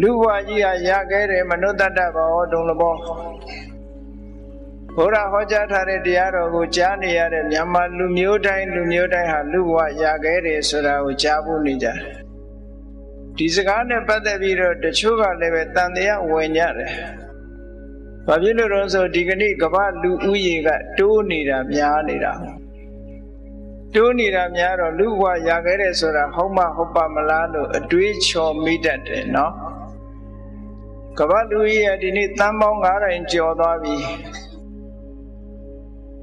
လူဘဝကြီးဟာရခဲ့တဲ့မနုဿတ္တဘောဒုံလဘောဘုရားဟောကြားထားတဲ့တရားတော်ကိုကြားနေရတဲ့မြန်မာလူမျိုးတိုင်းလူမျိုးတိုင်းဟာလူဘဝရခဲ့တယ်ဆိုတာကိုကြားဖို့နေကြတယ်ဒီစကားနဲ့ပတ်သက်ပြီးတော့တချို့ကလည်းပဲတန်တရားဝင်ကြတယ်။ဘာဖြစ်လို့လဲဆိုဒီကနေ့ကမ္ဘာလူဦးရေကတိုးနေတာများနေတာ။တိုးနေတာများတော့လူဘဝရခဲ့တယ်ဆိုတာဟုတ်မဟုတ်ပါမလားလို့အတွေးချော်မိတတ်တယ်နော်။ ကမ္ဘာလူဦးရေဒီနေ့တန်ပေါင်း9000ကျော်သွားပြီ။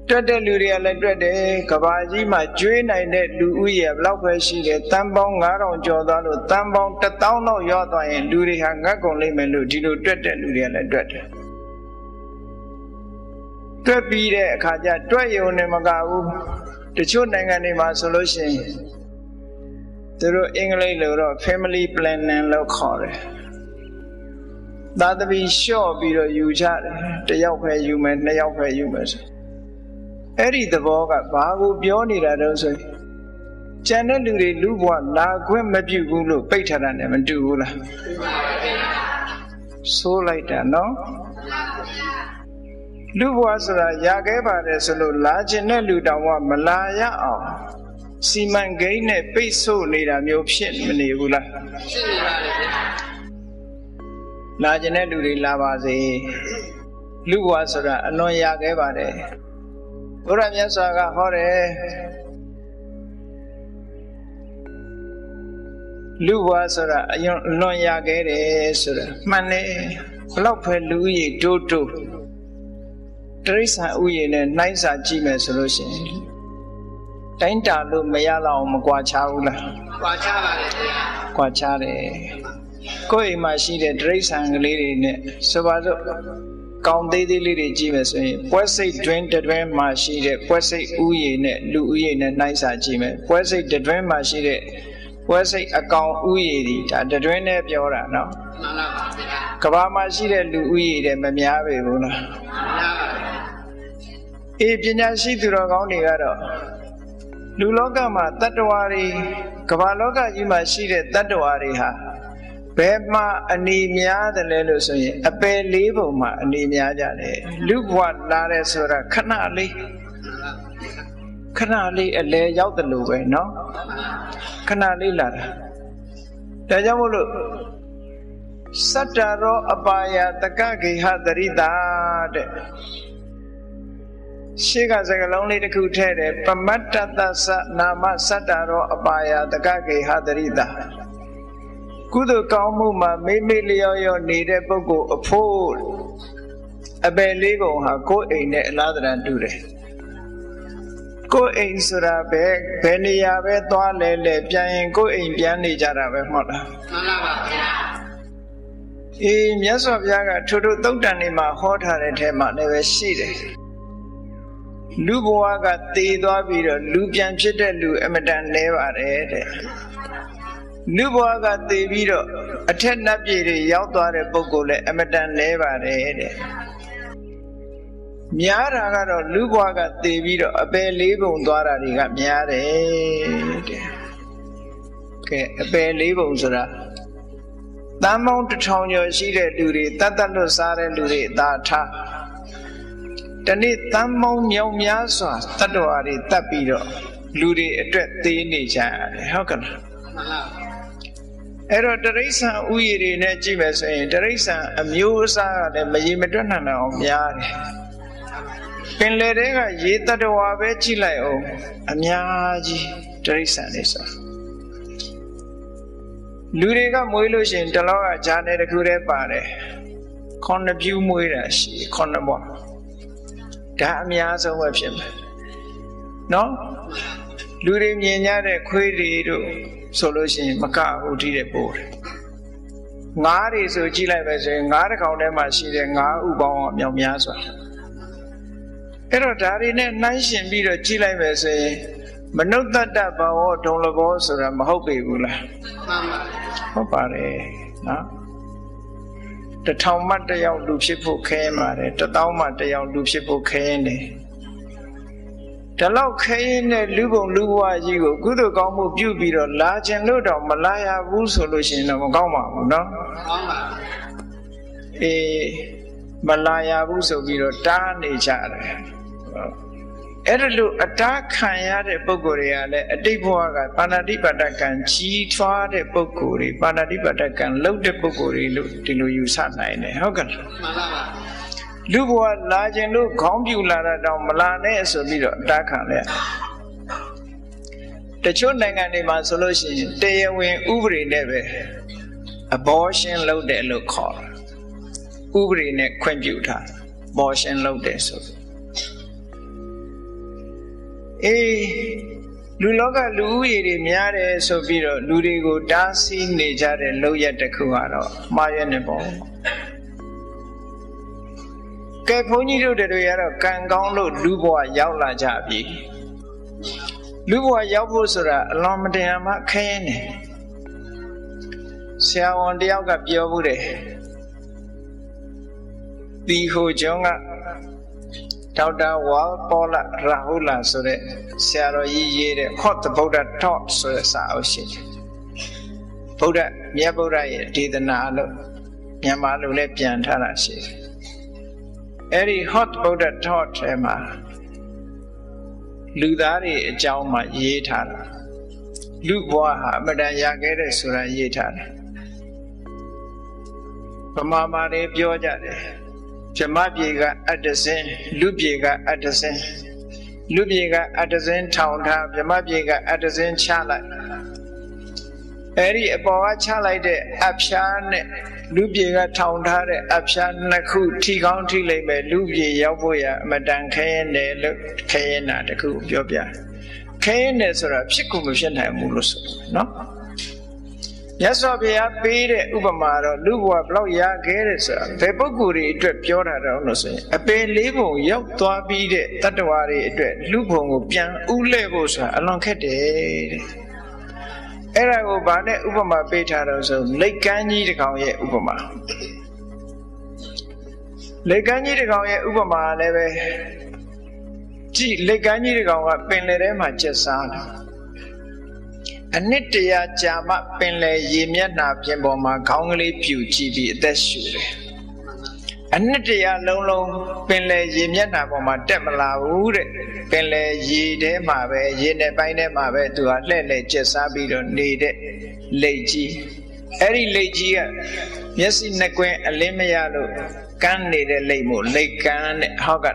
တွက်တဲ့လူတွေကလည်းတွက်တယ်ကဘာကြီးမှာကျွေးနိုင်တဲ့လူဦးရေဘယ်လောက်ပဲရှိတယ်တန်ပေါင်း9000ကျော်သွားလို့တန်ပေါင်း1000လောက်ရောက်သွားရင်လူတွေဟာငတ်ကုန်လိမ့်မယ်လို့ဒီလိုတွက်တဲ့လူတွေကလည်းတွက်တယ်တွက်ပြီးတဲ့အခါကျတွက်ရုံနဲ့မကဘူးတချို့နိုင်ငံတွေမှာဆိုလို့ရှိရင်သူတို့အင်္ဂလိပ်လိုတော့ family planning လို့ခေါ်တယ် သာသမီလျှော့ပြီးတော့ယူကြတယ်တယောက်ပဲယူမယ်နှစ်ယောက်ပဲယူမယ်ဆိုအဲ့ဒီသဘောကဘာကိုပြောနေတာတော့ဆိုရင်ကျန်တဲ့လူတွေလူဘဝလာခွင့်မပြုဘူးလို့ပိတ်ထားတာနဲ့မတူဘူးလားဆိုးလိုက်တာနော်လူဘဝဆိုတာရခဲ့ပါတယ်ဆိုလို့လာခြင်းတဲ့လူတောင်မှမလာရအောင်စီမံကိန်းနဲ့ပိတ်ဆို့နေတာမျိုးဖြစ်မနေဘူးလားဖြစ်နေပါတယ်ဗျာ လာခြင်းတဲ့လူတွေလာပါစေလူဘဝဆိုတာအလွန်ရခဲ့ပါတယ်ဘုရားမြတ်စွာကဟောတယ်လူဘွားဆိုတာအယွန်လွန်ရခဲ့တယ်ဆိုတာမှန်တယ်ဘလောက်ပဲလူကြီးတိုးတိုးတရိษံဥယျာဉ်နဲ့နှိုင်းစာကြည့်မယ်ဆိုလို့ရှိရင်တိုင်းတာလို့မရတော့မကွာချဘူးလားကွာချပါတယ်ဗျာကွာချတယ် ကိုယ့်အိမ်မှာရှိတဲ့တရိษံကလေးတွေနဲ့ဆိုပါစို့ကောင်းသေးသေးလေးတွေကြည့်မယ်ဆိုရင်ပွဲစိတ်တွင်းတွင်းမှာရှိတဲ့ပွဲစိတ်ဥယျာဉ်နဲ့လူဥယျာဉ်နဲ့နှိုင်းစာကြည့်မယ်ပွဲစိတ်တွင်းမှာရှိတဲ့ပွဲစိတ်အကောင်ဥယျာဉ်ဒီဒါတွင်းနဲ့ပြောတာနော်မှန်ပါပါဗျာကဘာမှာရှိတဲ့လူဥယျာဉ်တွေမများပေဘူးလားများပါဗျာအေးပညာရှိသူတော်ကောင်းတွေကတော့လူလောကမှာတတ္တဝါတွေကဘာလောကကြီးမှာရှိတဲ့တတ္တဝါတွေဟာ ဘယ်မှာအနေများတယ်လဲလို့ဆိုရင်အပယ်လေးပုံမှာအနေများကြတယ်လူဘဝလာတယ်ဆိုတာခဏလေးခဏလေးအလဲရောက်တယ်လို့ပဲเนาะခဏလေးလာတာဒါကြောင့်မို့လို့စတ္တရောအပါယတကဂေဟတရိတာတဲ့ရှေ့ကစကလုံးလေးတစ်ခုထည့်တယ်ပမတ္တတသနာမစတ္တရောအပါယတကဂေဟတရိတာ ကုသိုလ်ကောင်းမှုမှာမိမိလျော့လျော့နေတဲ့ပုဂ္ဂိုလ်အဖို့အပယ်လေးပုံဟာကိုယ်အိမ်နဲ့အလားတန်တူတယ်ကိုယ်အိမ်ဆိုတာပဲဘယ်နေရာပဲသွားလဲလဲပြန်ရင်ကိုယ်အိမ်ပြန်နေကြတာပဲမဟုတ်လားမှန်ပါပါဗျာအေးမြတ်စွာဘုရားကထိုတို့သုတ်တန်နေမှာဟောထားတဲ့ထဲမှာလည်းပဲရှိတယ်လူဘဝကတည်သွားပြီးတော့လူပြန်ဖြစ်တဲ့လူအမတန်လဲပါတယ်တဲ့ လူဘဝကသိပြီးတော့အထက်နတ်ပြည်တွေရောက်သွားတဲ့ပုဂ္ဂိုလ်လည်းအမတန်လဲပါတယ်တဲ့များတာကတော့လူဘဝကသိပြီးတော့အပယ်လေးပုံသွားတာတွေကများတယ်တဲ့ကဲအပယ်လေးပုံဆိုတာတန်ပေါင်းတစ်ထောင်ကျော်ရှိတဲ့လူတွေတတ်တတ်လွတ်စားတဲ့လူတွေအသာထားတနေ့တန်ပေါင်းမြောင်များစွာတတ္တဝါတွေတတ်ပြီးတော့လူတွေအတွက်သေးနေကြတယ်ဟုတ်ကဲ့လားမှန်ပါ အဲ့တော့တရိษံဥယျာဉ်တွေနဲ့ကြည့်မယ်ဆိုရင်တရိษံအမျိုးအစားကလည်းမရေမတွက်နိုင်အောင်များတယ်ပင်လယ်တွေကရေတတဝါပဲကြည့်လိုက်အောင်အများကြီးတရိษံတွေဆိုလူတွေကမွေးလို့ရှိရင်တလောကဂျာနယ်တစ်ခုတည်းပါတယ်ခုနှစ်ပြူးမွေးတာရှိခုနှစ်ဘွားဒါအများဆုံးပဲဖြစ်မယ်နော်လူတွေမြင်ကြတဲ့ခွေးတွေတို့ ဆိုလို့ရှိရင်မကဟုတ်တိတဲ့ပို့တယ်ငါးတွေဆိုကြည့်လိုက်ပဲဆိုရင်ငါးတစ်ကောင်ထဲမှာရှိတဲ့ငါးဥပေါင်းအမြောက်များစွာအဲ့တော့ဒါတွေနဲ့နှိုင်းရှင်ပြီးတော့ကြည့်လိုက်ပဲဆိုရင်မနုဿတ္တဘဝဒုံလဘောဆိုတာမဟုတ်ပေဘူးလားမှန်ပါဟုတ်ပါတယ်နော်တထောင်မှတယောက်လူဖြစ်ဖို့ခဲရင်ပါတယ်တသောမှတယောက်လူဖြစ်ဖို့ခဲရင်တယ် ဒီလောက်ခဲရင်တဲ့လူပုံလူဘဝကြီးကိုကုသိုလ်ကောင်းမှုပြုပြီးတော့လာခြင်းလို့တော့မလာရဘူးဆိုလို့ရှိရင်တော့မကောင်းပါဘူးเนาะ ကောင်းပါ အေးမလာရဘူးဆိုပြီးတော့တားနေကြတယ်ဟုတ်အဲ့ဒါလို့အတားခံရတဲ့ပုံကိုယ်တွေကလည်းအတိတ်ဘဝကပါဏာတိပါဒကံကြီးထွားတဲ့ပုံကိုယ်တွေပါဏာတိပါဒကံလှုပ်တဲ့ပုံကိုယ်တွေလို့ဒီလိုယူဆနိုင်တယ်ဟုတ်ကဲ့လား မှန်ပါပါ လူဘဝလာခြင်းလို့ခေါင်းပြူလာတာတောင်မလာနဲ့ဆိုပြီးတော့အတားခံလဲတချို့နိုင်ငံတွေမှာဆိုလို့ရှိရင်တရားဝင်ဥပဒေနဲ့ပဲ abortion လုပ်တယ်လို့ခေါ်တယ်ဥပဒေနဲ့ခွင့်ပြုထား abortion လုပ်တယ်ဆိုအေးလူလောကလူဦးရေတွေများတယ်ဆိုပြီးတော့လူတွေကိုတားဆီးနေကြတဲ့လောက်ရက်တစ်ခုကတော့မှားရနေပေါ့ ကဲဘုန်းကြီးတို့တွေကတော့ကံကောင်းလို့လူဘဝရောက်လာကြပြီလူဘဝရောက်ဖို့ဆိုတာအလွန်မတရားမှခဲရင်နေဆရာဝန်တယောက်ကပြောဘူးတယ်ဒီဟိုကျောင်းကဒေါက်တာဝါပေါ်လာရာဟုလာဆိုတဲ့ဆရာတော်ကြီးရေးတဲ့ Hot the Buddha Talk ဆိုတဲ့စာအုပ်ရှိတယ်ဗုဒ္ဓမြတ်ဗုဒ္ဓရဲ့ဒေသနာလို့မြန်မာလိုလည်းပြန်ထားတာရှိတယ် အဲ့ဒီ Hot Buddha Talk ထဲမှာလူသားတွေအကြောင်းမှရေးထားတာလူဘဝဟာအမတန်ရခဲ့တဲ့ဆိုတာရေးထားတယ်ဗမာမာတွေပြောကြတယ်ဇမပြေကအတ္တစင်လူပြေကအတ္တစင်လူပြေကအတ္တစင်ထောင်ထားဇမပြေကအတ္တစင်ချလိုက်အဲ့ဒီအပေါ်ကချလိုက်တဲ့အဖျားနဲ့ လူပြေကထောင်ထားတဲ့အဖျားနှစ်ခုထိကောင်းထိလိုက်မယ်လူပြေရောက်ဖို့ရအမတန်ခဲရင်တယ်လို့ခဲရင်တာတခုပြောပြခဲရင်တယ်ဆိုတာဖြစ်ကိုမဖြစ်နိုင်ဘူးလို့ဆိုနော်မြတ်စွာဘုရားပေးတဲ့ဥပမာတော့လူဘဝဘလောက်ရခဲ့တဲ့ဆိုတာဘယ်ပုဂ္ဂိုလ်တွေအတွက်ပြောတာတော့လို့ဆိုရင်အပင်လေးပုံရောက်သွားပြီးတဲ့တတ္တဝါတွေအတွက်လူဘုံကိုပြန်ဥလဲဖို့ဆိုတာအလွန်ခက်တယ်တဲ့ အဲ့ဒါကိုဗာနဲ့ဥပမာပေးထားတော့ဆိုလက်ကမ်းကြီးတစ်ကောင်ရဲ့ဥပမာလက်ကမ်းကြီးတစ်ကောင်ရဲ့ဥပမာလည်းပဲကြည့်လက်ကမ်းကြီးတစ်ကောင်ကပင်လယ်ထဲမှာကျက်စားတယ်အနှစ်တရာကြာမှပင်လယ်ရေမျက်နှာပြင်ပေါ်မှာခေါင်းကလေးပြူကြည့်ပြီးအသက်ရှူတယ် အနှစ်တရာလုံးလုံးပင်လယ်ရေမျက်နှာပေါ်မှာတက်မလာဘူးတဲ့ပင်လယ်ရေထဲမှာပဲရေနဲ့ပိုင်းထဲမှာပဲသူကလှဲ့လှဲ့ကျက်စားပြီးတော့နေတဲ့လိတ်ကြီးအဲ့ဒီလိတ်ကြီးကမျက်စိနှစ်ကွင်းအလင်းမရလို့ကန်းနေတဲ့လိတ်မို့လိတ်ကန်းတဲ့ဟောက်က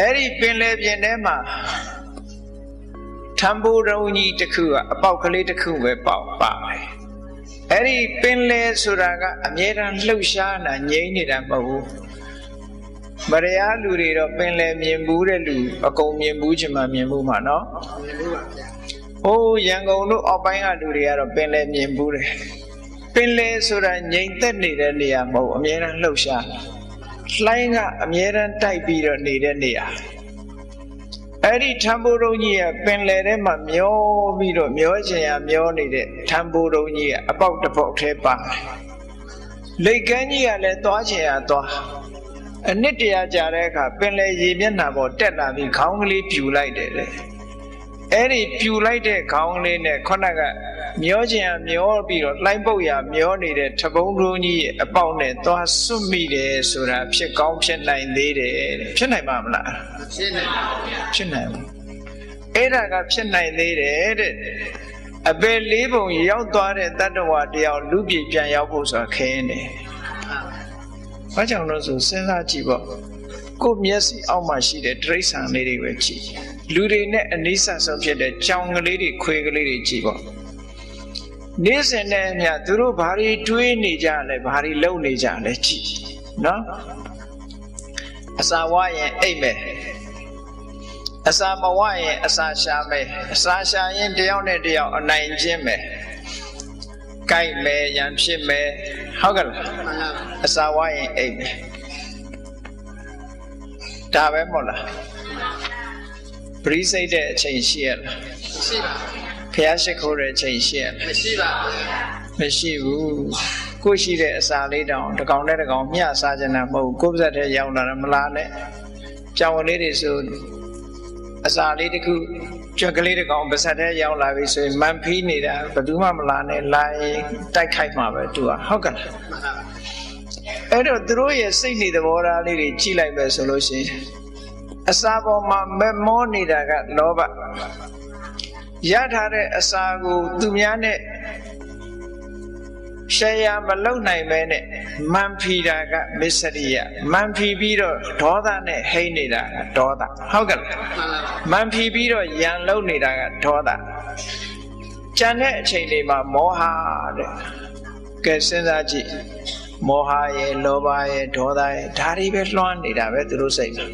အဲ့ဒီပင်လယ်ပြင်ထဲမှာထံဘူရုံကြီးတစ်ခုကအပေါက်ကလေးတစ်ခုပဲပေါက်ပါတယ် အဲ့ဒီပင်လယ်ဆိုတာကအမြဲတမ်းလှုပ်ရှားတာငြိမ့်နေတာမဟုတ်ဘူးမရယာလူတွေတော့ပင်လယ်မြင်ဘူးတဲ့လူအကုန်မြင်ဘူးချင်မှမြင်ဘူးမှာနော်မြင်ဘူးပါဗျာဟိုးရန်ကုန်တို့အောက်ပိုင်းကလူတွေကတော့ပင်လယ်မြင်ဘူးတယ်ပင်လယ်ဆိုတာငြိမ်သက်နေတဲ့နေရာမဟုတ်ဘူးအမြဲတမ်းလှုပ်ရှားတာလှိုင်းကအမြဲတမ်းတိုက်ပြီးတော့နေတဲ့နေရာ အဲ့ဒီထံဘူရုံကြီးကပင်လယ်ထဲမှာမျောပြီးတော့မျောချင်ရမျောနေတဲ့ထံဘူရုံကြီးကအပေါက်တစ်ပေါက်ထဲပါတယ်လိတ်ကန်းကြီးကလည်းသွားချင်ရသွားအနှစ်တရာကြာတဲ့အခါပင်လယ်ရေမျက်နှာပေါ်တက်လာပြီးခေါင်းကလေးပြူလိုက်တယ်လေ အဲ့ဒီပြူလိုက်တဲ့ခေါင်းကလေးနဲ့ခုနကမျောချင်ရမျောပြီးတော့လှိုင်းပုတ်ရမျောနေတဲ့ထပုံးရုံကြီးရဲ့အပေါက်နဲ့သွားစွတ်မိတယ်ဆိုတာဖြစ်ကောင်းဖြစ်နိုင်သေးတယ်တဲ့ဖြစ်နိုင်ပါမလားရှင်းနေပါဗျာဖြစ်နိုင်ဘူးအဲ့ဒါကဖြစ်နိုင်သေးတယ်တဲ့အပေလေးပုံရောက်သွားတဲ့တတ္တဝါတယောက်လူပြည်ပြန်ရောက်ဖို့ဆိုတာခင်းနေဘာကြောင့်လို့ဆိုစဉ်းစားကြည့်ပေါ့ ကိုယ့်မျက်စိအောက်မှာရှိတဲ့တိရစ္ဆာန်လေးတွေပဲကြည့်လူတွေနဲ့အနိစ္စဆုံးဖြစ်တဲ့ကြောင်ကလေးတွေခွေကလေးတွေကြည့်ပေါ့နေ့စဉ်နဲ့အမျှသူတို့ဘာတွေတွေးနေကြလဲဘာတွေလုပ်နေကြလဲကြည့်နော်အစာဝါရင်အိတ်မယ်အစာမဝရင်အစာရှာမယ်အစာရှာရင်တယောက်နဲ့တယောက်အနိုင်ကျင့်မယ်ကြိုက်မယ်ရန်ဖြစ်မယ်ဟုတ်ကဲ့လားမှန်ပါအစာဝရင်အိတ်မယ် ဒါပဲမဟုတ်လားပရိစိတ်တဲ့အချိန်ရှိရလားရှိပါဖះရှိခိုးတဲ့အချိန်ရှိရလားမရှိပါဗျာမရှိဘူးကိုယ်ရှိတဲ့အစာလေးတောင်တစ်ကောင်နဲ့တစ်ကောင်မျှစားကြတာမဟုတ်ဘူးကိုယ်ပါဇက်ထဲရောက်လာတာမလားနဲ့ကြောင်လေးတွေဆိုအစာလေးတစ်ခုကြွက်ကလေးတစ်ကောင်ပါဇက်ထဲရောက်လာပြီဆိုရင်မန်ဖီးနေတာဘယ်သူမှမလာနဲ့လာရင်တိုက်ခိုက်မှာပဲသူကဟုတ်ကဲ့လားမှန်ပါပါ အဲ့တော့သူတို့ရဲ့စိတ်နေသဘောထားလေးတွေကြည့်လိုက်ပဲဆိုလို့ရှိရင်အစာပေါ်မှာမမောနေတာကလောဘရထားတဲ့အစာကိုသူများနဲ့ရှယ်ယာမလုံနိုင်ပဲနဲ့မန်ဖီတာကမစ္စရိယမန်ဖီပြီးတော့ဒေါသနဲ့ဟိမ့်နေတာကဒေါသဟုတ်ကဲ့လားမှန်ပါပါမန်ဖီပြီးတော့ယံလုံနေတာကဒေါသကြံတဲ့အချိန်တွေမှာမောဟတဲ့ကဲစဉ်းစားကြည့် မောဟရဲ့လောဘရဲ့ဒေါသရဲ့ဒါတွေပဲလွှမ်းနေတာပဲသူတို့စိတ်မှာ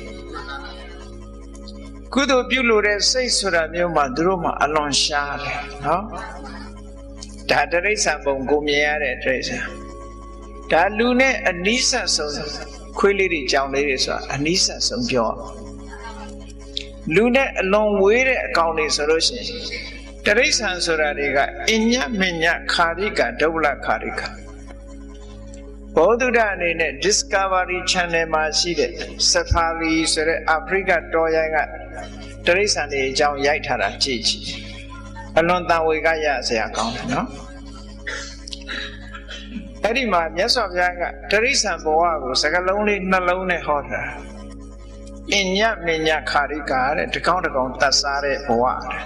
ကုသိုလ်ပြုလို့တဲ့စိတ်ဆိုတာမျိုးမှသူတို့မှအလွန်ရှားတယ်နော်ဒါတရိစ္ဆာန်ပုံကိုမြင်ရတဲ့တရိစ္ဆာန်ဒါလူနဲ့အနိစ္စဆုံးခွေးလေးတွေကြောင်လေးတွေဆိုတာအနိစ္စဆုံးပြောအောင်လူနဲ့အလွန်ဝေးတဲ့အကောင်တွေဆိုလို့ရှိရင်တရိษံဆိုတာတွေကအညမညခာရိကဒုဗ္ဗလခာရိက ဘောဓုဒအနေနဲ့ Discovery Channel မှာရှိတဲ့ Safari ဆိုတဲ့အာဖရိကတော်ရိုင်းကတရိษံတွေအကြောင်းရိုက်ထားတာကြည့်ကြည့်အလွန်တန်ဝေကရစရာကောင်းတယ်နော်အဲ့ဒီမှာမြတ်စွာဘုရားကတရိษံဘဝကိုစကလုံးလေးနှလုံးနဲ့ဟောထားတာအညမညခာရိကာတဲ့တကောင်းတကောင်းတတ်စားတဲ့ဘဝတဲ့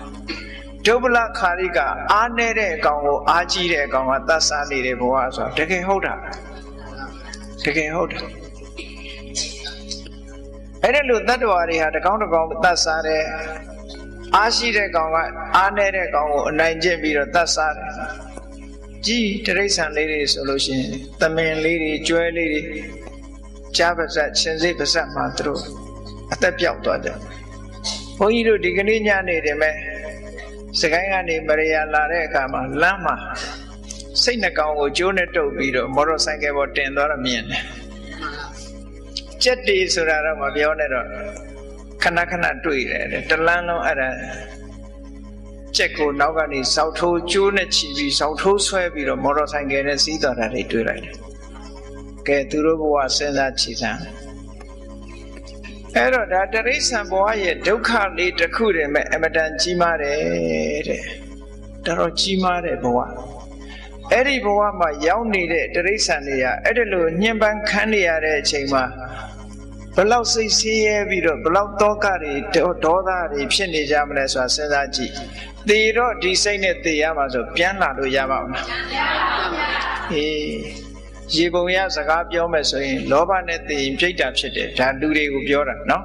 ဒုဗ္ဗလခာရိကာအားနေတဲ့အကောင်ကိုအားကြီးတဲ့အကောင်ကတတ်စားနေတဲ့ဘဝဆိုတော့တကယ်ဟုတ်တာ တကယ်ဟုတ်တာအဲ့ဒါလို့တတ္တဝါတွေဟာတကောင်းတကောင်းတတ်စားတဲ့အားရှိတဲ့ကောင်ကအားနေတဲ့ကောင်ကိုအနိုင်ကျင့်ပြီးတော့တတ်စားတယ်ကြီးတရိษံလေးတွေဆိုလို့ရှိရင်သမင်လေးတွေကျွဲလေးတွေကြားပါဇက်ရှင်စိတ်ပါဇက်မှာသူတို့အသက်ပြောက်သွားတယ်။ဘုန်းကြီးတို့ဒီကနေ့ညနေတယ်မဲ့စကိုင်းကနေမရယာလာတဲ့အခါမှာလမ်းမှာ စိတ်နှကောင်ကိုကျိုးနဲ့တုပ်ပြီးတော့မော်တော်ဆိုင်ကယ်ပေါ်တင်သွားတော့မြင်တယ်။ကြက်တီဆိုတာတော့မပြောနဲ့တော့ခဏခဏတွေ့တယ်တဲ့တလန်းလုံးအဲ့ဒါကြက်ကိုနောက်ကနေစောက်ထိုးကျိုးနဲ့ချီပြီးစောက်ထိုးဆွဲပြီးတော့မော်တော်ဆိုင်ကယ်နဲ့စီးသွားတာတွေတွေ့လိုက်တယ်။ကဲသူတို့ဘဝစဉ်းစားချီစမ်းအဲ့တော့ဒါတရိษံဘဝရဲ့ဒုက္ခလေးတစ်ခုတည်းမဲ့အမတန်ကြီးမားတယ်တဲ့တော်တော်ကြီးမားတဲ့ဘဝ အဲ့ဒီဘဝမှာရောက်နေတဲ့တရိษံတွေကအဲ့ဒီလိုညှဉ်းပန်းခံနေရတဲ့အချိန်မှာဘလောက်စိတ်ဆင်းရဲပြီးတော့ဘလောက်တောကတွေဒေါဒေါသတွေဖြစ်နေကြမလဲဆိုတာစဉ်းစားကြည့်သေတော့ဒီစိတ်နဲ့သေရမှာဆိုပြန်လာလို့ရပါ့မလားအေးရေပုံရစကားပြောမယ်ဆိုရင်လောဘနဲ့သေရင်ပြိတ္တာဖြစ်တယ်ဒါလူတွေကိုပြောတာနော်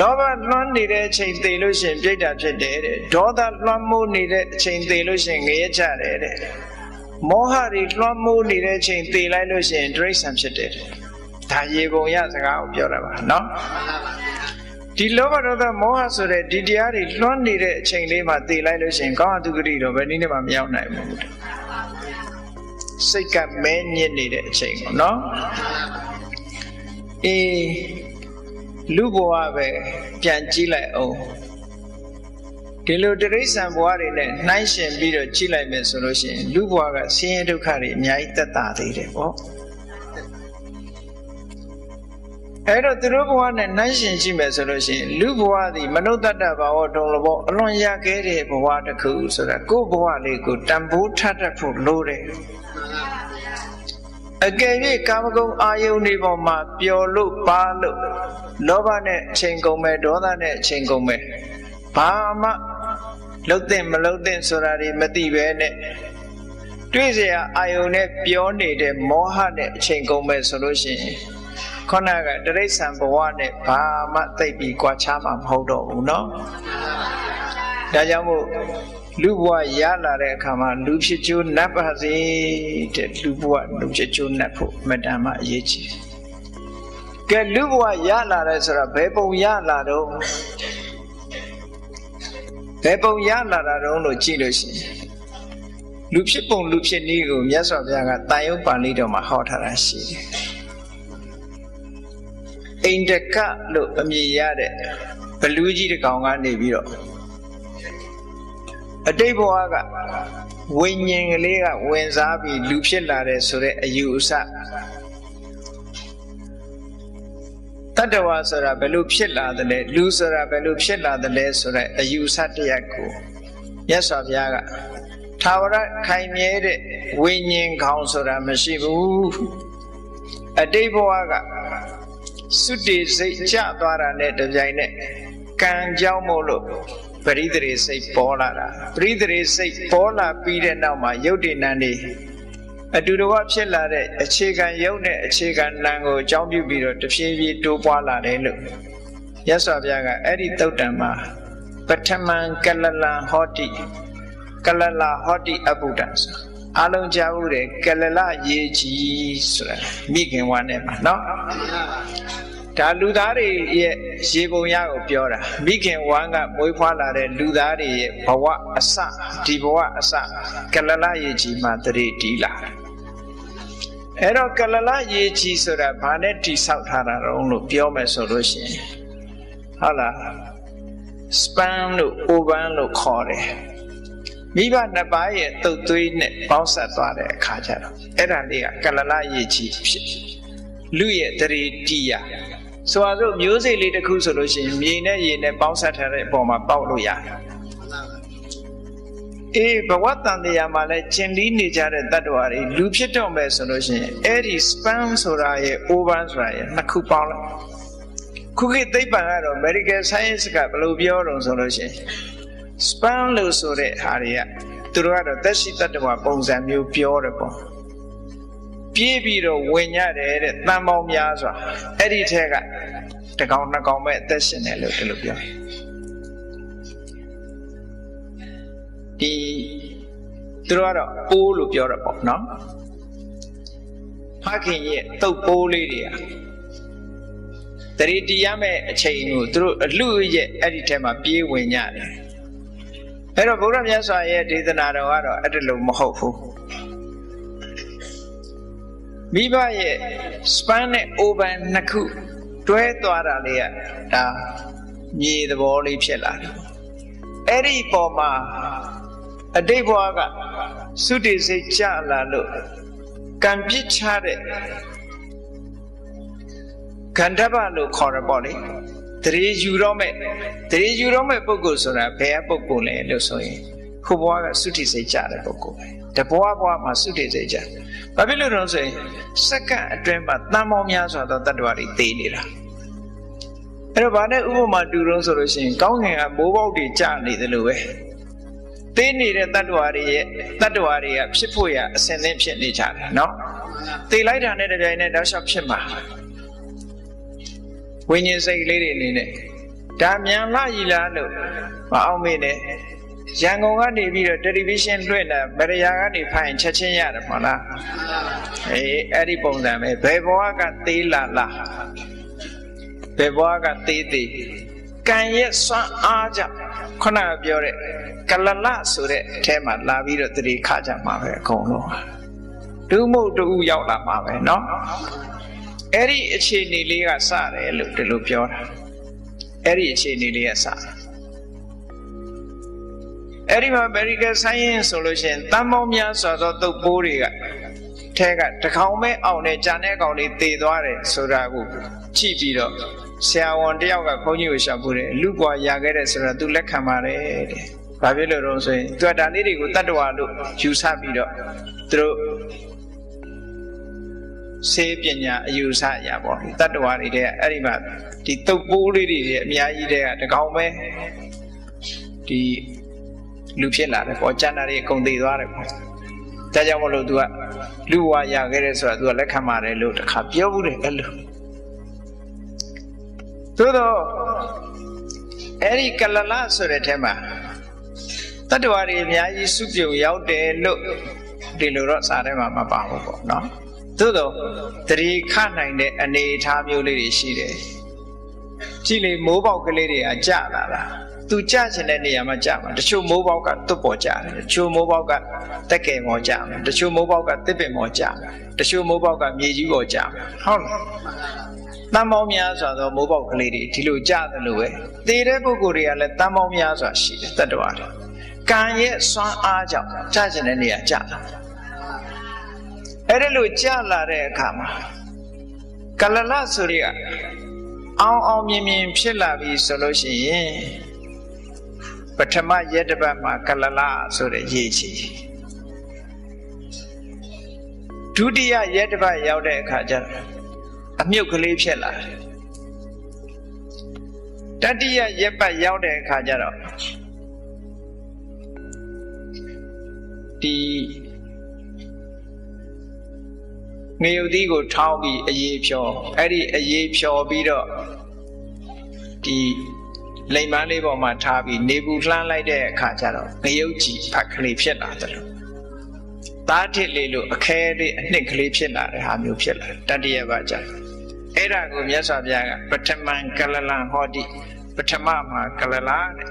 လောဘလွှမ်းနေတဲ့အချိန်သေလို့ရှိရင်ပြိတ္တာဖြစ်တယ်တဲ့ဒေါသလွှမ်းမိုးနေတဲ့အချိန်သေလို့ရှိရင်ငရဲကြတယ်တဲ့မောဟတွေလွှမ်းမိုးနေတဲ့အချိန်သေလိုက်လို့ရှိရင်ဒိဋ္ဌံဖြစ်တယ်တဲ့ဒါရေပုံရစကားကိုပြောတာပါနော်ဒီလောဘဒေါသမောဟဆိုတဲ့ဒီတရားတွေလွှမ်းနေတဲ့အချိန်လေးမှာသေလိုက်လို့ရှိရင်ကောင်းအတုဂတိတော့ဘယ်နည်းနဲ့မှမရောက်နိုင်ဘူးတဲ့စိတ်ကမဲညစ်နေတဲ့အချိန်ပေါ့နော်အေး လူဘဝပဲပြန်ကြည့်လိုက်အောင်ဒီလိုတရိษံဘဝတွေနဲ့နှိုင်းရှင်ပြီးတော့ကြည့်လိုက်မယ်ဆိုလို့ရှိရင်လူဘဝကဆင်းရဲဒုက္ခတွေအများကြီးသက်သာသေးတယ်ပေါ့အဲ့တော့သူတို့ဘဝနဲ့နှိုင်းရှင်ကြည့်မယ်ဆိုလို့ရှိရင်လူဘဝသည်မနုဿတ္တဘာဝတုံလဘောအလွန်ရခဲ့တဲ့ဘဝတစ်ခုဆိုတာကိုယ့်ဘဝလေးကိုတန်ဖိုးထပ်တတ်ဖို့လိုတယ်အကယ်၍ကာမဂုဏ်အာယုန်တွေပေါ်မှာပျော်လို့ပါလို့ လောဘနဲ့အချိန်ကုန်မယ်ဒေါသနဲ့အချိန်ကုန်မယ်ဘာမှလှုပ်တဲ့မလှုပ်တဲ့ဆိုတာတွေမသိပဲနဲ့တွေ့เสียအာယုန်နဲ့ပြောနေတဲ့မောဟနဲ့အချိန်ကုန်မယ်ဆိုလို့ရှိရင်ခုနကတရိษံဘဝနဲ့ဘာမှသိပ်ပြီးကြွားချမှာမဟုတ်တော့ဘူးเนาะဒါကြောင့်မို့လူဘဝရလာတဲ့အခါမှာလူဖြစ်ကျိုးနတ်ပါစေတဲ့လူဘဝလူဖြစ်ကျိုးနတ်ဖို့အမတန်မှအရေးကြီးတယ် ကဲလူဘဝရလာတဲ့ဆိုတာဘယ်ပုံရလာတော့ဘယ်ပုံရလာတာတော့လို့ကြည့်လို့ရှိရင်လူဖြစ်ပုံလူဖြစ်နည်းကိုမြတ်စွာဘုရားကတာယုတ်ပါဠိတော်မှာဟောထားတာရှိတယ်အိန္ဒကလို့အမည်ရတဲ့ဘလူးကြီးတစ်ကောင်ကနေပြီးတော့အတိတ်ဘဝကဝိညာဉ်ကလေးကဝင်စားပြီးလူဖြစ်လာတဲ့ဆိုတဲ့အယူအဆ တတ္တဝါဆိုတာဘယ်လိုဖြစ်လာသလဲလူဆိုတာဘယ်လိုဖြစ်လာသလဲဆိုတဲ့အယူဆတရားကိုမြတ်စွာဘုရားကသာဝရခိုင်မြဲတဲ့ဝိညာဉ်ခေါင်းဆိုတာမရှိဘူးအတိတ်ဘဝကစွတိစိတ်ကျသွားတာနဲ့တပြိုင်နက်ကံကြောင့်မို့လို့ပရိသေစိတ်ပေါ်လာတာပရိသေစိတ်ပေါ်လာပြီးတဲ့နောက်မှာယုတ်တိနံနေ အတူတကွဖြစ်လာတဲ့အခြေခံယုတ်နဲ့အခြေခံနံကိုအကြောင်းပြုပြီးတော့တဖြည်းဖြည်းတိုးပွားလာတယ်လို့ရသော်ဘုရားကအဲ့ဒီတုတ်တံမှာပထမံကလလံဟောတိကလလဟောတိအဘုဒ္ဓဆိုအလုံးကြားဦးတယ်ကလလရေကြီးဆိုတာမိခင်ဝါနဲ့မှာနော် ဒါလူသားတွေရဲ့ရေပုံရကိုပြောတာမိခင်ဝမ်းကမွေးဖွားလာတဲ့လူသားတွေရဲ့ဘဝအစဒီဘဝအစကလလရေကြီးမှာတရေတီးလာတယ်အဲ့တော့ကလလရေကြီးဆိုတာဘာနဲ့တိဆောက်ထားတာတော့လို့ပြောမယ်ဆိုလို့ရှိရင်ဟုတ်လားစပန်လို့အိုဗန်လို့ခေါ်တယ်မိဘနှစ်ပါးရဲ့တုတ်သွေးနဲ့ပေါင်းဆက်သွားတဲ့အခါကျတော့အဲ့ဒါလေးကကလလရေကြီးဖြစ်လူရဲ့တရေတီးရ ဆိုပါစို့မျိုးစေ့လေးတစ်ခုဆိုလို့ရှိရင်မြေနဲ့ရေနဲ့ပေါင်းဆက်ထားတဲ့အပေါ်မှာပေါက်လို့ရတယ်အေးဘဝတန်တရားမှာလဲကျင်လီနေကြတဲ့တ attva တွေလူဖြစ်တော့မယ်ဆိုလို့ရှိရင်အဲ့ဒီ span ဆိုတာရဲ့ over ဆိုတာရဲ့နှစ်ခုပေါင်းလိုက်ခုခေတ်သိပ္ပံကတော့ medical science ကဘယ်လိုပြောတော့ဆိုလို့ရှိရင် span လို့ဆိုတဲ့ဟာတွေကသူတို့ကတော့သက်ရှိတ attva ပုံစံမျိုးပြောတယ်ပေါ့ ပြေးပြီးတော့ဝင်ရတယ်တဲ့တန်ပေါင်းများစွာအဲ့ဒီထဲကတကောင်နှစ်ကောင်ပဲအသက်ရှင်တယ်လို့ဒီလိုပြောဒီသူတို့ကတော့ပိုးလို့ပြောရပေါ့နော်ဖခင်ရဲ့တုတ်ပိုးလေးတွေကတရီတီရမဲ့အချိန်ကိုသူတို့အလူရဲ့အဲ့ဒီထဲမှာပြေးဝင်ကြတယ်အဲ့တော့ဗုဒ္ဓမြတ်စွာရဲ့ဒေသနာတော်ကတော့အဲ့ဒါလို့မဟုတ်ဘူး မိဘရဲ့ span နဲ့ open နှစ်ခုတွဲသွားတာလေးကဒါမြေသဘောလေးဖြစ်လာတယ်အဲ့ဒီပေါ်မှာအတိတ်ဘဝကသုတိစိတ်ကြလာလို့ကံပြစ်ချတဲ့ခန္ဓာဘလို့ခေါ်ရပေါ့လေတရေယူတော့မဲ့တရေယူတော့မဲ့ပုဂ္ဂိုလ်ဆိုတာဘယ်အပုဂ္ဂိုလ်လဲလို့ဆိုရင် ခုဘဝကသုတိစိတ်ကြတဲ့ပုဂ္ဂိုလ်ပဲတဘဝဘဝမှာသုတိစိတ်ကြဘာဖြစ်လို့တော့ဆိုရင်စက္ကန့်အတွင်းမှာတန်ပေါင်းများစွာသောတ attva တွေသိနေတာအဲ့တော့ဗာနဲ့ဥပမာတူတော့ဆိုလို့ရှိရင်ကောင်းငင်ကမိုးပေါက်တွေကျနေတယ်လို့ပဲသိနေတဲ့တ attva တွေရဲ့တ attva တွေကဖြစ်ဖို့ရအစင်သင်းဖြစ်နေကြတယ်နော်သိလိုက်တာနဲ့တပြိုင်နက်တောက်လျှောက်ဖြစ်မှာဝိညာဉ်စိတ်လေးတွေအနေနဲ့ဒါမြန်လာရည်လားလို့မအောင်မေးနဲ့ ရန်ကုန်ကနေပြီးတော့တယ်လီဗီရှင်းလွှင့်တာမရယာကနေဖိုင်ချက်ချင်းရတယ်မဟုတ်လားအေးအဲ့ဒီပုံစံပဲဘယ်ဘဝကသေးလာလားဘယ်ဘဝကသေးသေးကံရဲ့စွမ်းအားကြောင့်ခုနကပြောတဲ့ကလလဆိုတဲ့အထဲမှာလာပြီးတော့တတိခကြမှာပဲအကုန်လုံးဒုမို့တူရောက်လာမှာပဲเนาะအဲ့ဒီအခြေအနေလေးကစတယ်လို့ဒီလိုပြောတာအဲ့ဒီအခြေအနေလေးကစတယ် အဲ့ဒီမှာ medical science ဆိုလို့ရှိရင်တန်ပေါင်းများစွာသောသုတ်ပိုးတွေကထဲကတကောင်ပဲအောင်နဲ့ဂျန်တဲ့ကောင်လေးတည်သွားတယ်ဆိုတာကိုကြည့်ပြီးတော့ဆရာဝန်တယောက်ကဘုန်းကြီးကိုရှာဖို့တယ်လူကွာရခဲ့တဲ့ဆိုတာသူလက်ခံပါတယ်တဲ့။ဘာဖြစ်လို့တော့ဆိုရင်သူကဒါလေးတွေကိုတတ္တဝါလို့ယူဆပြီးတော့သူတို့စေပညာအယူဆရပေါ့တတ္တဝါတွေတဲ့အဲ့ဒီမှာဒီတုပ်ပိုးလေးတွေအများကြီးတဲ့တကောင်ပဲဒီ လူဖြစ်လာတယ်ပေါ့ကျန်တာတွေအကုန်သေးသွားတယ်ပေါ့ဒါကြောင့်မလို့ तू ကလူဝါရခဲ့တယ်ဆိုတာ तू ကလက်ခံပါတယ်လို့တခါပြောဘူးတယ်အဲ့လိုသို့တော့အဲ့ဒီကလလဆိုတဲ့ထဲမှာတတ္တဝါတွေအများကြီးစုပြုံရောက်တယ်လို့ဒီလိုတော့စာထဲမှာမပါဘူးပေါ့နော်သို့တော့တတိခနိုင်တဲ့အနေအထားမျိုးလေးတွေရှိတယ်ကြည့်လေမိုးပေါက်ကလေးတွေကကြာလာတာ သူကြချင်တဲ့နေရာမှာကြာမှာတချို့မိုးပေါက်ကတွတ်ပေါ်ကြာတယ်တချို့မိုးပေါက်ကတက်ကယ်ပေါ်ကြာမယ်တချို့မိုးပေါက်ကတစ်ပင်ပေါ်ကြာမယ်တချို့မိုးပေါက်ကမြေကြီးပေါ်ကြာမယ်ဟုတ်လားတန်ပေါင်းများစွာသောမိုးပေါက်ကလေးတွေဒီလိုကြာတယ်လို့ပဲသေတဲ့ပုဂ္ဂိုလ်တွေကလည်းတန်ပေါင်းများစွာရှိတယ်တတ္တဝါတွေကံရဲ့စွမ်းအားကြောင့်ကြာချင်တဲ့နေရာကြာတာအဲ့ဒါလို့ကြာလာတဲ့အခါမှာကလလဆိုတွေကအောင်အောင်မြင်မြင်ဖြစ်လာပြီဆိုလို့ရှိရင် ပထမရက်တစ်ပတ်မှာကလလဆိုတဲ့ရေးချီဒုတိယရက်တစ်ပတ်ရောက်တဲ့အခါကျတော့အမြုပ်ကလေးဖြစ်လာတယ်တတိယရက်ပတ်ရောက်တဲ့အခါကျတော့ဒီငရုတ်သီးကိုထောင်းပြီးအေးဖြောအဲ့ဒီအေးဖြောပြီးတော့ဒီ လိမ်မန်းလေးပေါ်မှာထားပြီးနေပူလှမ်းလိုက်တဲ့အခါကျတော့ငရုတ်ကြီးဖတ်ကလေးဖြစ်လာတယ်လို့သားထစ်လေးလို့အခဲလေးအနှစ်ကလေးဖြစ်လာတဲ့ဟာမျိုးဖြစ်လာတတိယပါကြတယ်အဲ့ဒါကိုမြတ်စွာဘုရားကပထမံကလလံဟောတိပထမမှာကလလာတဲ့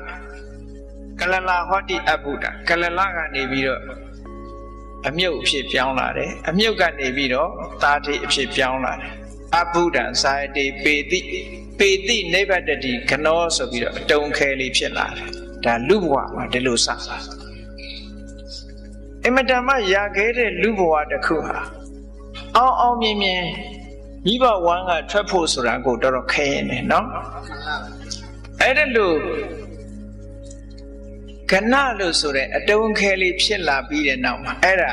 ကလလာဟောတိအဘုဒ္ဓကလလာကနေပြီးတော့အမြုပ်အဖြစ်ပြောင်းလာတယ်အမြုပ်ကနေပြီးတော့သာတိအဖြစ်ပြောင်းလာတယ် အဘုဒ္ဓံစာယတိပေတိပေတိနိဗ္ဗတတိခနောဆိုပြီးတော့တုံခဲလေးဖြစ်လာတယ်ဒါလူဘဝမှာဒီလိုစတာအမတမရာခဲတဲ့လူဘဝတစ်ခုဟာအောင်အောင်မြင်မြင်မိဘဝမ်းကထွက်ဖို့ဆိုတာကိုတော်တော်ခဲရင်တယ်နော်အဲ့ဒါလို့ကဏလို့ဆိုတဲ့အတုံးခဲလေးဖြစ်လာပြီးတဲ့နောက်မှာအဲ့ဒါ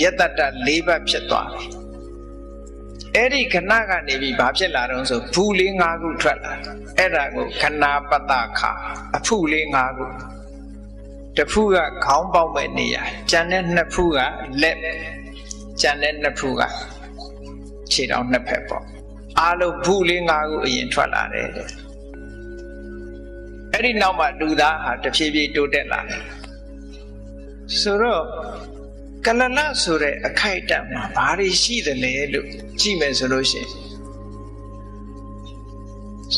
ယတ္တ၄ဘက်ဖြစ်သွားတယ် အဲ့ဒီခဏကနေပြီးဘာဖြစ်လာတော့ဆိုဘူးလေး၅ခုထွက်လာအဲ့ဒါကိုခဏပတ္တခအဖုလေး၅ခုတစ်ဖူးကခေါင်းပေါက်မဲ့နေရကျန်တဲ့နှစ်ဖူးကလက်ကျန်တဲ့နှစ်ဖူးကခြေထောက်နှစ်ဖက်ပေါ့အားလုံးဘူးလေး၅ခုအရင်ထွက်လာတယ်တဲ့အဲ့ဒီနောက်မှာလူသားဟာတဖြည်းဖြည်းတိုးတက်လာတယ်ဆိုတော့ ကလလဆိုတဲ့အခိုက်အတန့်မှာဘာတွေရှိသလဲလို့ကြည့်မယ်ဆိုလို့ရှိရင်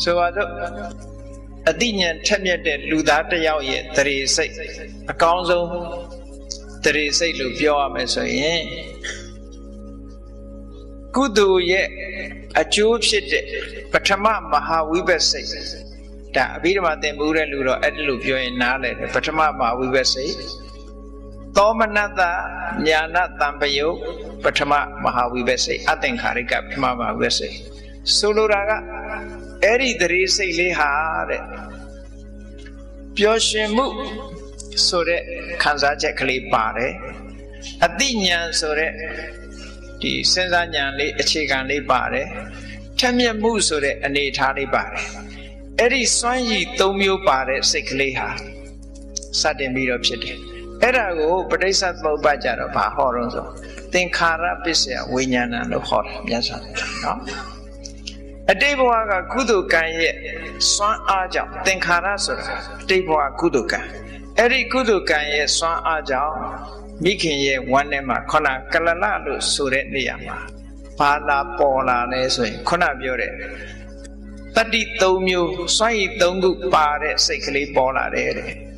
ဆိုတော့အတိညာထက်မြက်တဲ့လူသားတစ်ယောက်ရဲ့တရေစိတ်အကောင်းဆုံးတရေစိတ်လို့ပြောရမယ်ဆိုရင်ကုသိုလ်ရဲ့အကျိုးဖြစ်တဲ့ပထမမဟာဝိပဿစိတ်ဒါအဘိဓမ္မာသင်မှုတဲ့လူတော့အဲ့ဒီလိုပြောရင်နားလည်တယ်ပထမမဟာဝိပဿစိတ် သောမနတညာဏတံပယုပထမမဟာဝိပဿစိတ်အသင်္ခါရိကပထမမဟာဝိပဿစိတ်ဆိုလိုတာကအဲ့ဒီတရေစိတ်လေးဟာတဲ့ပျော်ရွှင်မှုဆိုတဲ့ခံစားချက်ကလေးပါတယ်အတိညာဆိုတဲ့ဒီစဉ်းစားဉာဏ်လေးအခြေခံလေးပါတယ်ထက်မြက်မှုဆိုတဲ့အနေအထားလေးပါတယ်အဲ့ဒီစွမ်းရည်၃မျိုးပါတဲ့စိတ်ကလေးဟာစတင်ပြီးတော့ဖြစ်တယ် အဲ့ဒါကိုပဋိစ္စသမုပ္ပါကြတော့ဘာဟောတော့ဆိုသင်္ခါရပစ္စယဝိညာဏလို့ဟောတယ်မြတ်စွာဘုရားနော်အတိတ်ဘဝကကုသိုလ်ကံရဲ့စွမ်းအားကြောင့်သင်္ခါရဆိုတာအတိတ်ဘဝကုသိုလ်ကံအဲ့ဒီကုသိုလ်ကံရဲ့စွမ်းအားကြောင့်မိခင်ရဲ့ဝမ်းထဲမှာခဏကလလလို့ဆိုတဲ့နေရာမှာဘာလာပေါ်လာလဲဆိုရင်ခုနပြောတဲ့တတိ၃မျိုးစွမ်းရည်၃ခုပါတဲ့စိတ်ကလေးပေါ်လာတယ်တဲ့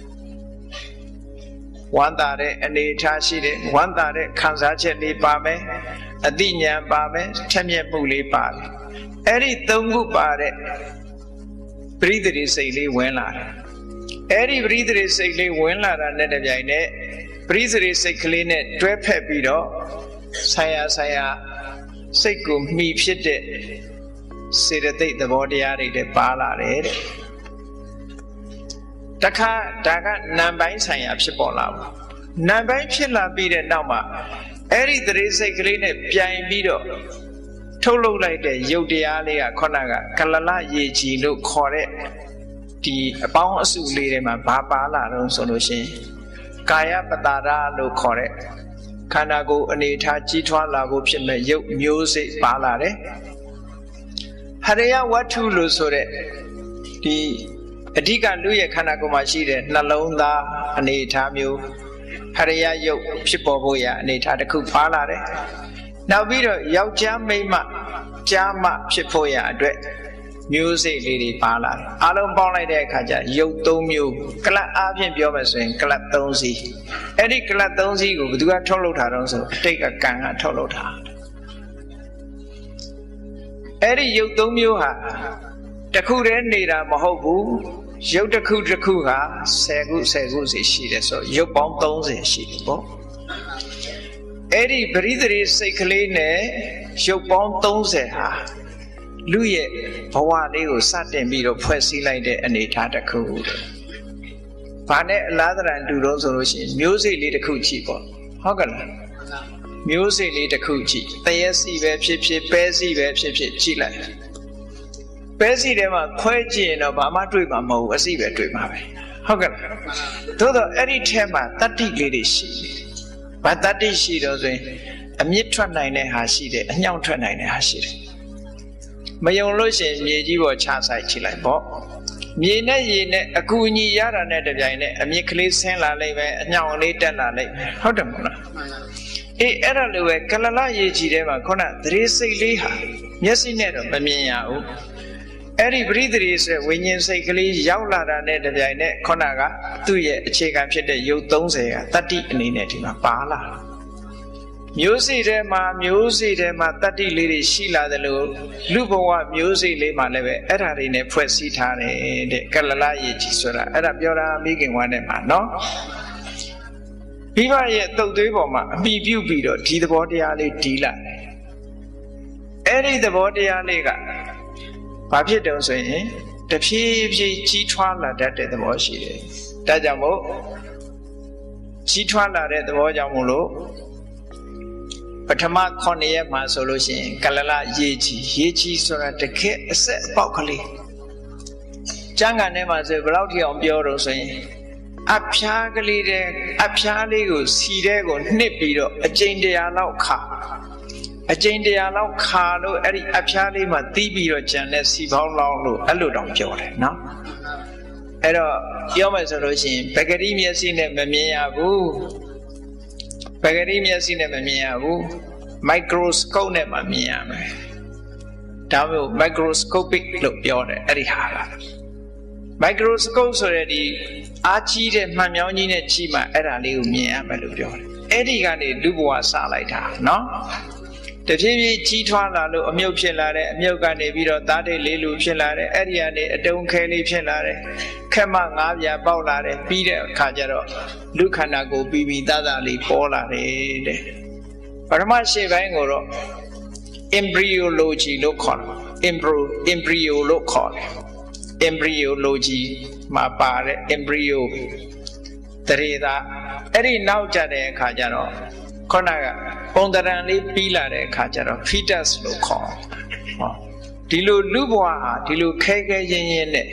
ဝမ်းသာတဲ့အနေထားရှိတဲ့ဝမ်းသာတဲ့ခံစားချက်လေးပါမယ်အတိညာပါမယ်ထက်မြက်မှုလေးပါတယ်အဲ့ဒီ၃ခုပါတဲ့ပရိသေရိစိတ်လေးဝင်လာတယ်အဲ့ဒီပရိသေရိစိတ်လေးဝင်လာတာနဲ့တပြိုင်နက်ပရိသေရိစိတ်ကလေးနဲ့တွဲဖက်ပြီးတော့ဆာယဆာယစိတ်ကိုမှီဖြစ်တဲ့စေတသိက်သဘောတရားတွေလည်းပါလာတယ်တဲ့ တခါဒါကနံပိုင်းဆိုင်ရာဖြစ်ပေါ်လာဘူးနံပိုင်းဖြစ်လာပြီးတဲ့နောက်မှာအဲ့ဒီသတိစိတ်ကလေးနဲ့ပြိုင်ပြီးတော့ထုတ်လုပ်လိုက်တဲ့ရုပ်တရားလေးကခုနကကလလရေကြည်လို့ခေါ်တဲ့ဒီအပေါင်းအစုလေးတွေမှာဘာပါလာတော့ဆိုလို့ရှိရင်ကာယပတာရလို့ခေါ်တဲ့ခန္ဓာကိုယ်အနေထားကြီးထွားလာဖို့ဖြစ်မဲ့ရုပ်မျိုးစိတ်ပါလာတယ်ဟရိယဝတ္ထုလို့ဆိုတဲ့ဒီ အဓိကလူရဲ့ခန္ဓာကိုယ်မှာရှိတဲ့နှလုံးသားအနေအထားမျိုးဟရိယယုတ်ဖြစ်ပေါ်ဖို့ရအနေအထားတစ်ခုပါလာတယ်။နောက်ပြီးတော့ယောက်ျားမိန်းမကြားမဖြစ်ဖို့ရအတွက်မျိုးစိတ်လေးတွေပါလာတယ်။အလုံးပေါင်းလိုက်တဲ့အခါကျရုပ်၃မျိုးကလပ်အားဖြင့်ပြောမယ်ဆိုရင်ကလပ်၃စီး။အဲ့ဒီကလပ်၃စီးကိုဘယ်သူကထုတ်လုပ်တာတော့ဆိုအတိတ်ကကံကထုတ်လုပ်တာ။အဲ့ဒီရုပ်သုံးမျိုးဟာတခုတည်းနေတာမဟုတ်ဘူး ရုပ်တစ်ခုတစ်ခုဟာ10ခု10ခုစီရှိတယ်ဆိုရုပ်ပေါင်း30ရှိတယ်ပေါ့အဲ့ဒီပရိသေရိစိတ်ကလေးနဲ့ရုပ်ပေါင်း30ဟာလူရဲ့ဘဝလေးကိုစတင်ပြီးတော့ဖွဲ့စည်းလိုက်တဲ့အနေအထားတစ်ခုတဲ့။ဘာနဲ့အလားတရန်တူတော့ဆိုလို့ရှိရင်မျိုးစိတ်လေးတစ်ခုကြည့်ပေါ့ဟုတ်ကဲ့လားမျိုးစိတ်လေးတစ်ခုကြည့်တရက်စီပဲဖြစ်ဖြစ်ပဲစီပဲဖြစ်ဖြစ်ကြည့်လိုက် ပဲစီထဲမှာခွဲကြည့်ရင်တော့ဘာမှတွေ့မှာမဟုတ်ဘူးအစီပဲတွေ့မှာပဲဟုတ်ကဲ့လားသို့တော့အဲ့ဒီထဲမှာတတ္တိလေးတွေရှိတယ်ဘာတတ္တိရှိတော့ဆိုရင်အမြင့်ထွက်နိုင်တဲ့ဟာရှိတယ်အညောင်ထွက်နိုင်တဲ့ဟာရှိတယ်မယုံလို့ရှိရင်မြေကြီးပေါ်ချဆိုင်ကြည့်လိုက်ပေါ့မြေနဲ့ရေနဲ့အကူအညီရတာနဲ့တပြိုင်နက်အမြင့်ကလေးဆင်းလာလိုက်ပဲအညောင်လေးတက်လာလိုက်ပဲဟုတ်တယ်မဟုတ်လားမှန်ပါအေးအဲ့ဒါလိုပဲကလလရေကြီးထဲမှာခုနသတိစိတ်လေးဟာမျက်စိနဲ့တော့မမြင်ရဘူး အဲ့ဒီပရိသေရီဆိုတဲ့ဝိညာဉ်စိတ်ကလေးရောက်လာတာနဲ့တပြိုင်နက်ခုနကသူ့ရဲ့အခြေခံဖြစ်တဲ့ယုတ်30ကတတ္တိအနေနဲ့ဒီမှာပါလာတာမျိုးစိထဲမှာမျိုးစိထဲမှာတတ္တိလေးတွေရှိလာတယ်လို့လူဘဝမျိုးစိလေးမှာလည်းပဲအဲ့ဒါတွေနဲ့ဖွဲ့စည်းထားတယ်တဲ့ကလလရေကြီးဆိုတာအဲ့ဒါပြောတာမိခင်ဝမ်းနဲ့မှာနော်မိဘရဲ့တုတ်သွေးပေါ်မှာအမိပြုတ်ပြီးတော့ဒီသဘောတရားလေးတီးလာတယ်အဲ့ဒီသဘောတရားလေးက ဘာဖြစ်တုံးဆိုရင်တဖြည်းဖြည်းကြီးထွားလာတတ်တဲ့သဘောရှိတယ်ဒါကြောင့်မို့ကြီးထွားလာတဲ့သဘောကြောင့်မို့လို့ပထမ9ရက်မှာဆိုလို့ရှိရင်ကလလရေကြီးရေကြီးဆိုတာတကယ်အဆက်အပေါက်ကလေးကျမ်းဂန်ထဲမှာဆိုဘယ်လောက်ထိအောင်ပြောတော့ဆိုရင်အဖျားကလေးတဲ့အဖျားလေးကိုစီတဲ့ကိုနှစ်ပြီးတော့အကျိန်တရာလောက်ခါ အကျိန်တရာလောက်ခါလို့အဲ့ဒီအဖျားလေးမှာတီးပြီးတော့ကြံတဲ့စီပေါင်းလောင်းလို့အဲ့လိုတောင်ပြောတယ်နော်အဲ့တော့ပြောမယ်ဆိုလို့ရှိရင်ပဂတိမျက်စိနဲ့မမြင်ရဘူးပဂတိမျက်စိနဲ့မမြင်ရဘူးမိုက်ခရိုစကုပ်နဲ့မှမြင်ရမယ်ဒါမျိုး microscopic လို့ပြောတယ်အဲ့ဒီဟာက microscope ဆိုတဲ့ဒီအားကြီးတဲ့မှန်မြောင်းကြီးနဲ့ကြည့်မှအဲ့ဒါလေးကိုမြင်ရမယ်လို့ပြောတယ်အဲ့ဒီကနေလူဘဝစလိုက်တာနော် တဖြည်းဖြည်းကြီးထွားလာလို့အမြုပ်ဖြစ်လာတယ်အမြုပ်ကနေပြီးတော့သားတိတ်လေးလူဖြစ်လာတယ်အဲ့ဒီကနေအတုံးခဲလေးဖြစ်လာတယ်ခက်မငါးပြာပေါက်လာတယ်ပြီးတဲ့အခါကျတော့လူခန္ဓာကိုယ်ပြီးပြီးသားသားလေးပေါ်လာတယ်တဲ့ပထမရှိပိုင်းကိုတော့ embryology လို့ခေါ်တယ် embryo embryo လို့ခေါ်တယ် embryology မှာပါတဲ့ embryo တရေသာအဲ့ဒီနောက်ကြတဲ့အခါကျတော့ ခုနကပုံတရံလေးပြီးလာတဲ့အခါကျတော့ fetus လို့ခေါ်ဟောဒီလိုလူဘဝဟာဒီလိုခဲခဲရင်းရင်းနဲ့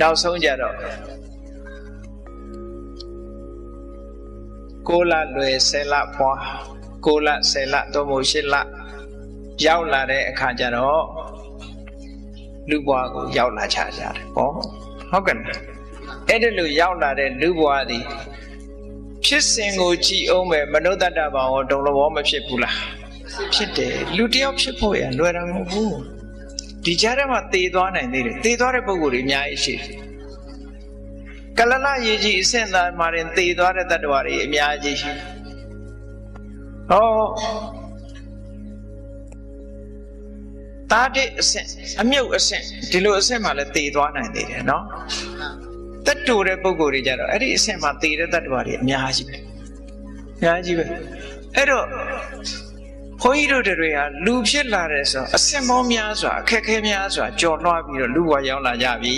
နောက်ဆုံးကြတော့ကိုလလွယ်ဆယ်လပွားကိုလဆယ်လတော့မို့ရှစ်လရောက်လာတဲ့အခါကျတော့လူဘဝကိုရောက်လာချကြတယ်ပေါ့ဟုတ်ကဲ့လားအဲ့ဒီလိုရောက်လာတဲ့လူဘဝသည် ဖြစ်စဉ်ကိုကြည်အောင်ပဲမနုဿတ္တဘာဝဒုံလဘောမဖြစ်ဘူးလားဖြစ်တယ်လူတယောက်ဖြစ်ဖို့ရလွယ်တာမဟုတ်ဘူးဒီကြားထဲမှာတည်သွားနိုင်သေးတယ်တည်သွားတဲ့ပုံကိုယ်တွေအများကြီးရှိတယ်ကလလရေကြီးအဆင့်သားမှာရင်တည်သွားတဲ့တ attva တွေအများကြီးရှိဟောတာတဲ့အဆင့်အမြုပ်အဆင့်ဒီလိုအဆင့်မှာလည်းတည်သွားနိုင်သေးတယ်နော် တတ်တူတဲ့ပုံကိုယ်တွေကြတော့အဲ့ဒီအဆင့်မှာတည်တဲ့တ attva တွေအများကြီးပဲအများကြီးပဲအဲ့တော့ဘုန်းကြီးတို့တွေဟာလူဖြစ်လာတယ်ဆိုတော့အဆင့်ပေါင်းများစွာအခက်အခဲများစွာကြော်လွှားပြီးတော့လူဘဝရောက်လာကြပြီ